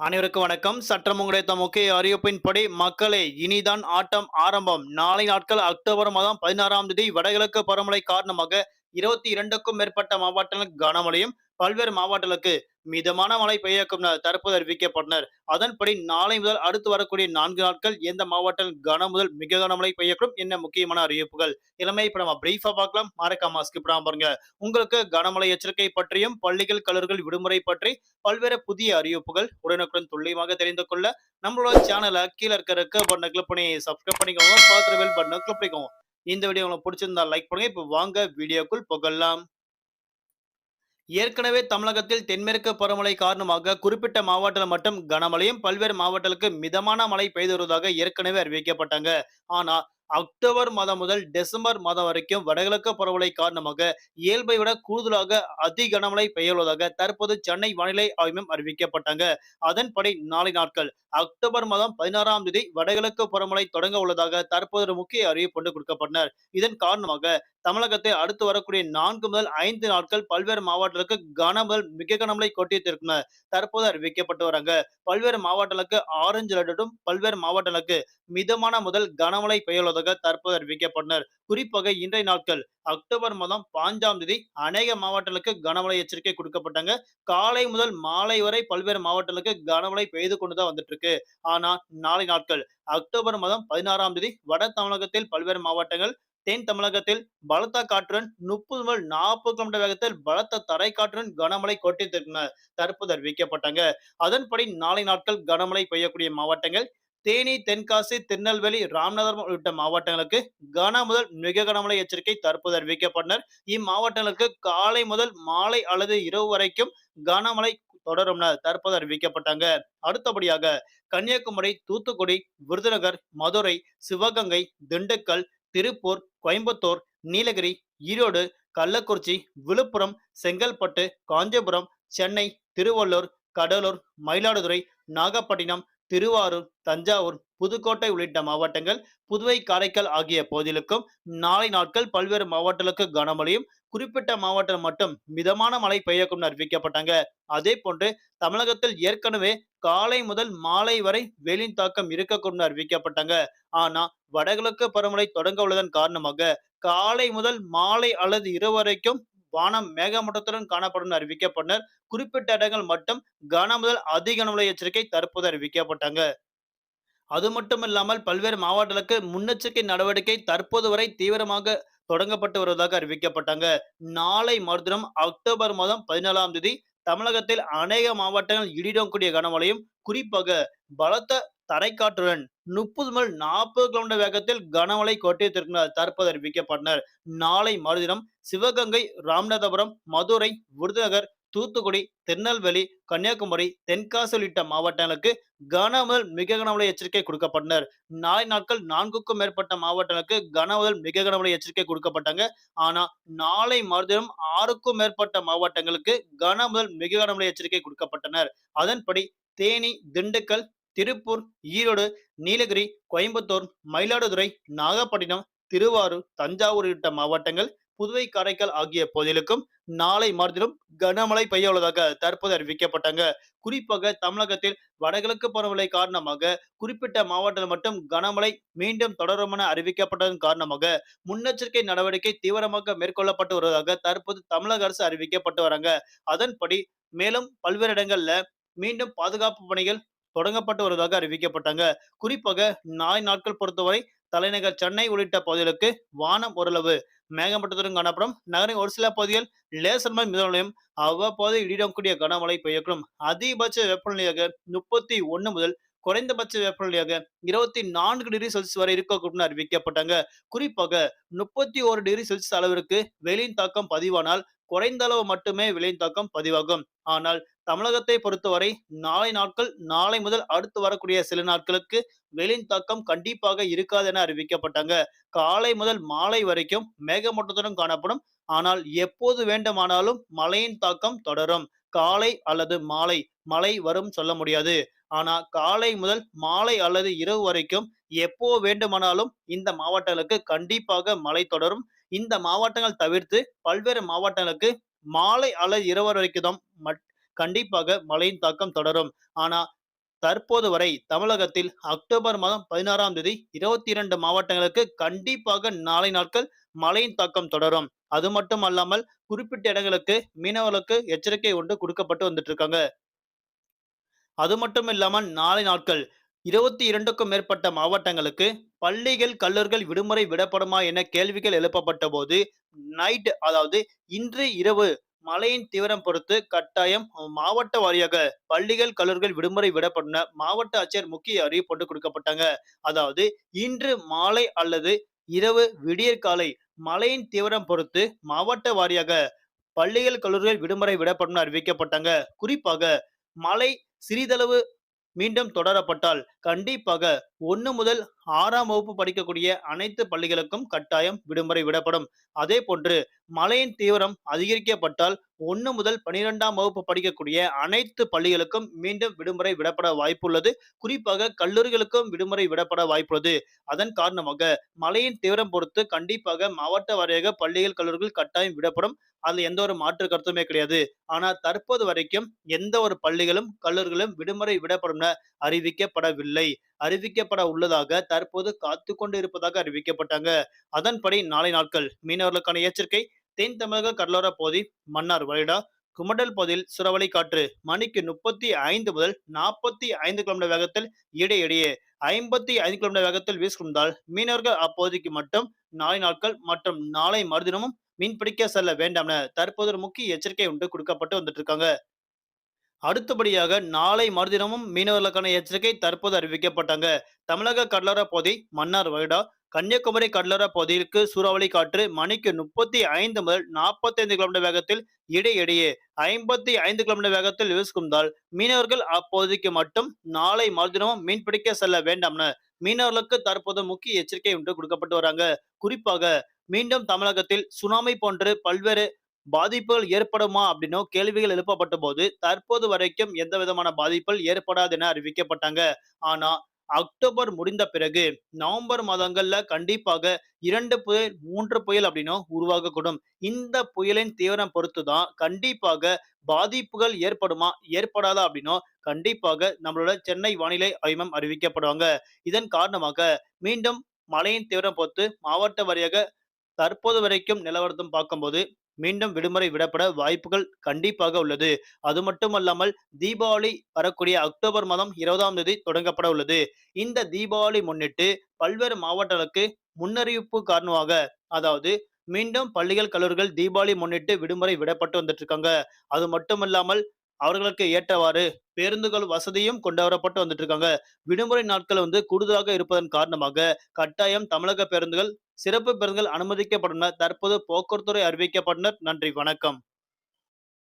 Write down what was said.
அனைவருக்கும் வணக்கம். சற்றம் கிடைத்த முக்கிய அறிவிப்பின்படி மக்களே இனிதான் ஆட்டம் ஆரம்பம். நாளை நாட்கள் அக்டோபர் மாதம் பதினாறாம் தேதி வடகிழக்கு பருவமழை காரணமாக இருபத்தி இரண்டுக்கும் மேற்பட்ட மாவட்டங்களுக்கு கனமழையும் பல்வேறு மாவட்டங்களுக்கு மிதமான மழை பெய்யக்கும் தற்போது அறிவிக்கப்பட்டனர். அதன்படி நாளை முதல் அடுத்து வரக்கூடிய நான்கு நாட்கள் எந்த மாவட்டம் கன முதல் மிக கனமழை பெய்யக்கூடும் என்ன முக்கியமான அறிவிப்புகள் இளமை இப்ப நம்ம பிரீஃபா பார்க்கலாம். மறக்காம ஸ்கிப் பாருங்க. உங்களுக்கு கனமழை எச்சரிக்கை பற்றியும் பள்ளிகள் கல்லூரிகள் விடுமுறை பற்றி பல்வேறு புதிய அறிவிப்புகள் உடனுக்குடன் துல்லியமாக தெரிந்து கொள்ள நம்மளோட சேனலை கீழே இருக்க பட்டனை கிளிக் பண்ணி சப்ஸ்கிரைப் பண்ணிக்கோங்க. பார்த்து பெல் பட்டனை கிளிக் பண்ணிக்கோங்க. இந்த வீடியோ உங்களுக்கு பிடிச்சிருந்தா லைக் பண்ணுங்க. இப்போ வாங்க வீடியோக்குள் புகழலாம். ஏற்கனவே தமிழகத்தில் தென்மேற்கு பருவமழை காரணமாக குறிப்பிட்ட மாவட்டத்தில் மட்டும் கனமழையும் பல்வேறு மாவட்டங்களுக்கு மிதமான மழை பெய்து வருவதாக ஏற்கனவே அறிவிக்கப்பட்டாங்க. ஆனா அக்டோபர் மாதம் முதல் டிசம்பர் மாதம் வரைக்கும் வடகிழக்கு பருவமழை காரணமாக இயல்பை விட கூடுதலாக அதி கனமழை பெய்யுள்ளதாக தற்போது சென்னை வானிலை ஆய்வு மையம் அறிவிக்கப்பட்டாங்க. அதன்படி நாளை நாட்கள் அக்டோபர் மாதம் பதினாறாம் தேதி வடகிழக்கு பருவமழை தொடங்க உள்ளதாக தற்போது ஒரு முக்கிய அறிவிப்பு கொண்டு கொடுக்கப்பட்டனர். இதன் காரணமாக தமிழகத்தை அடுத்து வரக்கூடிய நான்கு முதல் ஐந்து நாட்கள் பல்வேறு மாவட்டங்களுக்கு கன முதல் மிக கனமழை கொட்டியிருக்கின்றன தற்போது அறிவிக்கப்பட்டு வராங்க. பல்வேறு மாவட்டங்களுக்கு ஆரஞ்சு அலர்ட்டும் பல்வேறு மாவட்டங்களுக்கு மிதமான முதல் கனமழை பெய்யுள்ளதாக தற்போது அறிவிக்கப்பட்டனர் குறிப்பாக இன்றைய நாட்கள் அக்டோபர் மாதம் பாஞ்சாம் தேதி அநேக மாவட்டங்களுக்கு கனமழை எச்சரிக்கை கொடுக்கப்பட்டாங்க. காலை முதல் மாலை வரை பல்வேறு மாவட்டங்களுக்கு கனமழை பெய்து கொண்டுதான் வந்துட்டு இருக்கு ஆனா நாளை நாட்கள் அக்டோபர் மாதம் பதினாறாம் தேதி வட தமிழகத்தில் பல்வேறு மாவட்டங்கள் தென் தமிழகத்தில் பலத்த காற்றுடன் முப்பது முதல் நாற்பது கிலோமீட்டர் வேகத்தில் பலத்த தரை காற்றுடன் கனமழை கொட்டித்திருக்கின்றன தற்போது அறிவிக்கப்பட்டாங்க. அதன்படி நாளை நாட்கள் கனமழை பெய்யக்கூடிய மாவட்டங்கள் தேனி தென்காசி திருநெல்வேலி ராமநாதபுரம் உள்ளிட்ட மாவட்டங்களுக்கு கன முதல் மிக கனமழை எச்சரிக்கை தற்போது அறிவிக்கப்பட்டனர். இம்மாவட்டங்களுக்கு காலை முதல் மாலை அல்லது இரவு வரைக்கும் கனமழை தொடரும் தற்போது அறிவிக்கப்பட்டாங்க. அடுத்தபடியாக கன்னியாகுமரி தூத்துக்குடி விருதுநகர் மதுரை சிவகங்கை திண்டுக்கல் திருப்பூர் கோயம்புத்தூர் நீலகிரி ஈரோடு கள்ளக்குறிச்சி விழுப்புரம் செங்கல்பட்டு காஞ்சிபுரம் சென்னை திருவள்ளூர் கடலூர் மயிலாடுதுறை நாகப்பட்டினம் திருவாரூர் தஞ்சாவூர் புதுக்கோட்டை உள்ளிட்ட மாவட்டங்கள் புதுவை காரைக்கால் ஆகிய பகுதிகளுக்கும் நாளை நாட்கள் பல்வேறு மாவட்டங்களுக்கு கனமழையும் குறிப்பிட்ட மாவட்டம் மட்டும் மிதமான மழை பெய்யக்கும் அறிவிக்கப்பட்டாங்க. அதே போன்று தமிழகத்தில் ஏற்கனவே காலை முதல் மாலை வரை வெயிலின் தாக்கம் இருக்கக்கூடும் அறிவிக்கப்பட்டாங்க. ஆனா வடகிழக்கு பருவமழை தொடங்க உள்ளதன் காரணமாக காலை முதல் மாலை அல்லது இரவு வரைக்கும் வானம் மேகமூட்டத்துடன் காணப்படும் அறிவிக்கப்பட்டனர். குறிப்பிட்ட இடங்கள் மட்டும் கன முதல் அதிக கனமழை எச்சரிக்கை தற்போது அறிவிக்கப்பட்டாங்க. அது மட்டும் இல்லாமல் பல்வேறு மாவட்டங்களுக்கு முன்னெச்சரிக்கை நடவடிக்கை தற்போது வரை தீவிரமாக தொடங்கப்பட்டு வருவதாக அறிவிக்கப்பட்டாங்க. நாளை மறுதினம் அக்டோபர் மாதம் பதினாலாம் தேதி தமிழகத்தில் அநேக மாவட்டங்கள் இடிடக்கூடிய கனமழையும் குறிப்பாக பலத்த தரைக்காற்றுடன் முப்பது முதல் நாற்பது கிலோமீட்டர் வேகத்தில் கனமழை கொட்டியிருக்கிறார் தற்போது அறிவிக்கப்பட்டனர். நாளை மறுதினம் சிவகங்கை ராமநாதபுரம் மதுரை விருதுநகர் தூத்துக்குடி திருநெல்வேலி கன்னியாகுமரி தென்காசி உள்ளிட்ட மாவட்டங்களுக்கு கன முதல் மிக கனமழை எச்சரிக்கை கொடுக்கப்பட்டனர். நாளை நாட்கள் நான்குக்கும் மேற்பட்ட மாவட்டங்களுக்கு கன முதல் மிக கனமழை எச்சரிக்கை கொடுக்கப்பட்டாங்க. ஆனா நாளை மறுதினம் ஆறுக்கும் மேற்பட்ட மாவட்டங்களுக்கு கன முதல் மிக கனமழை எச்சரிக்கை கொடுக்கப்பட்டனர். அதன்படி தேனி திண்டுக்கல் திருப்பூர் ஈரோடு நீலகிரி கோயம்புத்தூர் மயிலாடுதுறை நாகப்பட்டினம் திருவாரூர் தஞ்சாவூர் உள்ளிட்ட மாவட்டங்கள் புதுவை காரைக்கால் ஆகிய பகுதிகளுக்கும் நாளை மறுதினம் கனமழை பெய்ய உள்ளதாக தற்போது அறிவிக்கப்பட்டாங்க. குறிப்பாக தமிழகத்தில் வடகிழக்கு பருவமழை காரணமாக குறிப்பிட்ட மாவட்டத்தில் மட்டும் கனமழை மீண்டும் தொடரும் என அறிவிக்கப்பட்டதன் காரணமாக முன்னெச்சரிக்கை நடவடிக்கை தீவிரமாக மேற்கொள்ளப்பட்டு வருவதாக தற்போது தமிழக அரசு அறிவிக்கப்பட்டு வராங்க. அதன்படி மேலும் பல்வேறு இடங்கள்ல மீண்டும் பாதுகாப்பு பணிகள் தொடங்கப்பட்டு வருவதாக அறிவிக்கப்பட்டாங்க. குறிப்பாக நாய் நாட்கள் பொறுத்தவரை தலைநகர் சென்னை உள்ளிட்ட பகுதிகளுக்கு வானம் ஓரளவு மேகமட்டத்துடன் காணப்படும். நகரின் ஒரு சில பகுதிகள் லேசர் மழை மிதமலையும் அவ்வப்போது இடிடக்கூடிய கனமழை பெய்யக்கூடும். அதிகபட்ச வெப்பநிலையாக முப்பத்தி ஒன்று முதல் குறைந்தபட்ச வெப்பநிலையாக இருபத்தி நான்கு டிகிரி செல்சியஸ் வரை இருக்கக்கூடும் அறிவிக்கப்பட்டாங்க. குறிப்பாக முப்பத்தி ஒரு டிகிரி செல்சியஸ் அளவிற்கு வெயிலின் தாக்கம் பதிவானால் குறைந்த அளவு மட்டுமே விலையின் தாக்கம் பதிவாகும். ஆனால் தமிழகத்தை பொறுத்தவரை நாளை நாட்கள் நாளை முதல் அடுத்து வரக்கூடிய சில நாட்களுக்கு வெயிலின் தாக்கம் கண்டிப்பாக இருக்காது என அறிவிக்கப்பட்டாங்க. காலை முதல் மாலை வரைக்கும் மேகமூட்டத்துடன் காணப்படும். ஆனால் எப்போது வேண்டுமானாலும் மழையின் தாக்கம் தொடரும். காலை அல்லது மாலை மழை வரும் சொல்ல முடியாது. ஆனா காலை முதல் மாலை அல்லது இரவு வரைக்கும் எப்போ வேண்டுமானாலும் இந்த மாவட்டங்களுக்கு கண்டிப்பாக மழை தொடரும். இந்த மாவட்டங்கள் தவிர்த்து பல்வேறு மாவட்டங்களுக்கு மாலை அல்லது இரவு வரைக்கும் மட்- கண்டிப்பாக மழையின் தாக்கம் தொடரும். ஆனா தற்போது வரை தமிழகத்தில் அக்டோபர் மாதம் பதினாறாம் தேதி இருபத்தி இரண்டு மாவட்டங்களுக்கு கண்டிப்பாக நாளை நாட்கள் மழையின் தாக்கம் தொடரும். அது மட்டும் அல்லாமல் குறிப்பிட்ட இடங்களுக்கு மீனவர்களுக்கு எச்சரிக்கை ஒன்று கொடுக்கப்பட்டு வந்துட்டு இருக்காங்க அது மட்டும் இல்லாமல் நாளை நாட்கள் இருபத்தி இரண்டுக்கும் மேற்பட்ட மாவட்டங்களுக்கு பள்ளிகள் கல்லூரிகள் விடுமுறை விடப்படுமா என கேள்விகள் எழுப்பப்பட்ட போது நைட் அதாவது இன்று இரவு மழையின் தீவிரம் பொறுத்து கட்டாயம் மாவட்ட வாரியாக பள்ளிகள் கல்லூரிகள் விடுமுறை விடப்படும் மாவட்ட ஆட்சியர் முக்கிய அறிவிப்பு கொண்டு கொடுக்கப்பட்டாங்க. அதாவது இன்று மாலை அல்லது இரவு விடியற் காலை மழையின் தீவிரம் பொறுத்து மாவட்ட வாரியாக பள்ளிகள் கல்லூரிகள் விடுமுறை விடப்படும் அறிவிக்கப்பட்டாங்க. குறிப்பாக மழை சிறிதளவு மீண்டும் தொடரப்பட்டால் கண்டிப்பாக ஒன்று முதல் ஆறாம் வகுப்பு படிக்கக்கூடிய அனைத்து பள்ளிகளுக்கும் கட்டாயம் விடுமுறை விடப்படும். அதே போன்று மழையின் தீவிரம் அதிகரிக்கப்பட்டால் ஒன்று முதல் பனிரெண்டாம் வகுப்பு படிக்கக்கூடிய அனைத்து பள்ளிகளுக்கும் மீண்டும் விடுமுறை விடப்பட வாய்ப்புள்ளது. குறிப்பாக கல்லூரிகளுக்கும் விடுமுறை விடப்பட வாய்ப்புள்ளது. அதன் காரணமாக மழையின் தீவிரம் பொறுத்து கண்டிப்பாக மாவட்ட வாரியாக பள்ளிகள் கல்லூரிகள் கட்டாயம் விடப்படும். அதில் எந்த ஒரு மாற்று கருத்துமே கிடையாது. ஆனால் தற்போது வரைக்கும் எந்த ஒரு பள்ளிகளும் கல்லூரிகளும் விடுமுறை விடப்படும் என அறிவிக்கப்படவில்லை. அறிவிக்கப்பட உள்ளதாக தற்போது காத்து கொண்டு இருப்பதாக அறிவிக்கப்பட்டாங்க. அதன்படி நாளை நாட்கள் மீனவர்களுக்கான எச்சரிக்கை தென் தமிழக கடலோர பகுதி மன்னார் வளைடா குமடல் பகுதியில் சுறவலை காற்று மணிக்கு முப்பத்தி ஐந்து முதல் நாற்பத்தி ஐந்து கிலோமீட்டர் வேகத்தில் இடையிடையே ஐம்பத்தி ஐந்து கிலோமீட்டர் வேகத்தில் வீசுகின்றால் மீனவர்கள் அப்பகுதிக்கு மட்டும் நாளை நாட்கள் மற்றும் நாளை மறுதினமும் மீன்பிடிக்க செல்ல வேண்டாம் என தற்போது ஒரு முக்கிய எச்சரிக்கை ஒன்று கொடுக்கப்பட்டு வந்துட்டு இருக்காங்க அடுத்தபடியாக நாளை மறுதினமும் மீனவர்களுக்கான எச்சரிக்கை தற்போது அறிவிக்கப்பட்டாங்க. தமிழக கடலோர பகுதி மன்னார் வைடா கன்னியாகுமரி கடலோர பகுதிக்கு சூறாவளி காற்று மணிக்கு முப்பத்தி ஐந்து முதல் நாற்பத்தி ஐந்து கிலோமீட்டர் வேகத்தில் இடையிடையே ஐம்பத்தி ஐந்து கிலோமீட்டர் வேகத்தில் வீசுகுந்தால் மீனவர்கள் அப்பகுதிக்கு மட்டும் நாளை மறுதினமும் மீன்பிடிக்க செல்ல வேண்டாம்னு மீனவர்களுக்கு தற்போது முக்கிய எச்சரிக்கை ஒன்று கொடுக்கப்பட்டு வராங்க. குறிப்பாக மீண்டும் தமிழகத்தில் சுனாமி போன்று பல்வேறு பாதிப்புகள் ஏற்படுமா அப்படின்னோ கேள்விகள் எழுப்பப்பட்ட போது தற்போது வரைக்கும் எந்த விதமான பாதிப்புகள் ஏற்படாது என அறிவிக்கப்பட்டாங்க. ஆனா அக்டோபர் முடிந்த பிறகு நவம்பர் மாதங்கள்ல கண்டிப்பாக இரண்டு புயல் மூன்று புயல் அப்படின்னும் உருவாகக்கூடும். இந்த புயலின் தீவிரம் பொறுத்து தான் கண்டிப்பாக பாதிப்புகள் ஏற்படுமா ஏற்படாதா அப்படின்னும் கண்டிப்பாக நம்மளோட சென்னை வானிலை ஆய்வம் அறிவிக்கப்படுவாங்க. இதன் காரணமாக மீண்டும் மழையின் தீவிரம் பொறுத்து மாவட்ட வாரியாக தற்போது வரைக்கும் நிலவரத்தும் பார்க்கும்போது மீண்டும் விடுமுறை விடப்பட வாய்ப்புகள் கண்டிப்பாக உள்ளது. அது மட்டுமல்லாமல் தீபாவளி வரக்கூடிய அக்டோபர் மாதம் இருபதாம் தேதி தொடங்கப்பட உள்ளது. இந்த தீபாவளி முன்னிட்டு பல்வேறு மாவட்டங்களுக்கு முன்னறிவிப்பு காரணமாக அதாவது மீண்டும் பள்ளிகள் கல்லூரிகள் தீபாவளி முன்னிட்டு விடுமுறை விடப்பட்டு வந்துட்டு இருக்காங்க. அது மட்டுமல்லாமல் அவர்களுக்கு ஏற்றவாறு பேருந்துகள் வசதியும் கொண்டு வரப்பட்டு வந்துட்டு இருக்காங்க விடுமுறை நாட்கள் வந்து கூடுதலாக இருப்பதன் காரணமாக கட்டாயம் தமிழக பேருந்துகள் சிறப்பு பேருந்துகள் அனுமதிக்கப்பட்டனர் தற்போது போக்குவரத்துறை அறிவிக்கப்பட்டனர். நன்றி வணக்கம்.